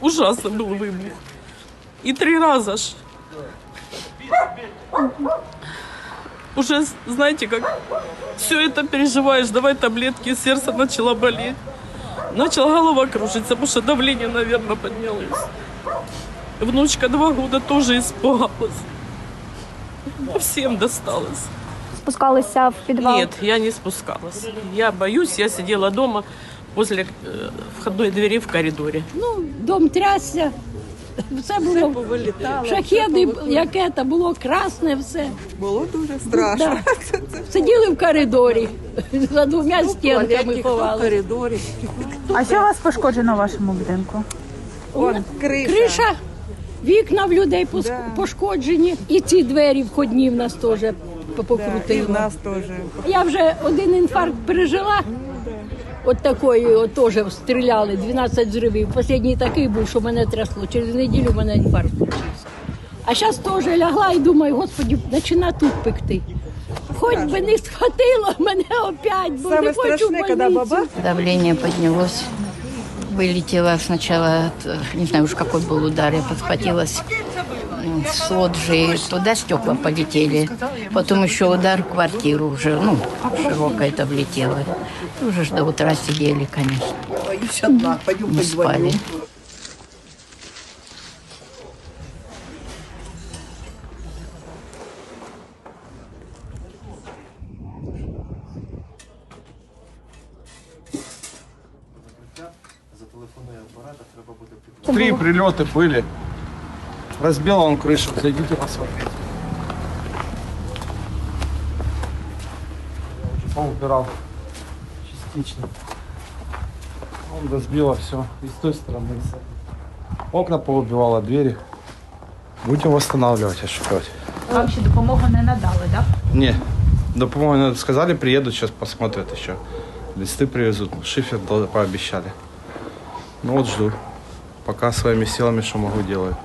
Ужасный был выбух. И три раза ж. Уже, знаете, как все это переживаешь, давай таблетки, сердце начало болеть. Начала голова кружиться, потому что давление, наверное, поднялось. Внучка два года тоже испугалась. Всем досталось. Спускалися в підвал. Нет, я не спускалась. Я боюсь, я сидела дома возле э, входной двери в коридоре. Ну, дом трясся. Все було шахеди, яке то було красне, все. Було дуже страшно. Да. Сиділи в коридорі за двома стінками в ховали. коридорі. А що у вас пошкоджено в вашому будинку? Вон, криша. Криша, вікна в людей пошкоджені, і ці двері входні в нас теж І покрутили. в нас теж. Я вже один інфаркт пережила. От такої, от теж стріляли, 12 зривів. Останній такий був, що мене трясло. Через неділю мене інфаркт случився. А зараз теж лягла і думаю, господі, почина тут пекти. Хоч би не схватило мене опять, бо Саме не хочу коли больницю. баба Давление поднялось. Вылетела сначала, от, не знаю уж какой был удар, я подхватилась с лоджии, туда стекла полетели. Потом еще удар в квартиру уже, ну, широкое это влетело. Уже ж до утра сидели, конечно, не спали. Три прилеты были. Разбил он крышу. Зайдите посмотрите. Я уже поубирал частично. Он разбило все. И с той стороны. Окна поубивало, двери. Будем восстанавливать, ошибать. Вам ще допомогу не надали, так? Не. Да, по-моему, сказали, приедут, сейчас посмотрят еще. Листы привезут, шифер пообещали. Ну вот жду. Пока своими силами, что могу, делаю.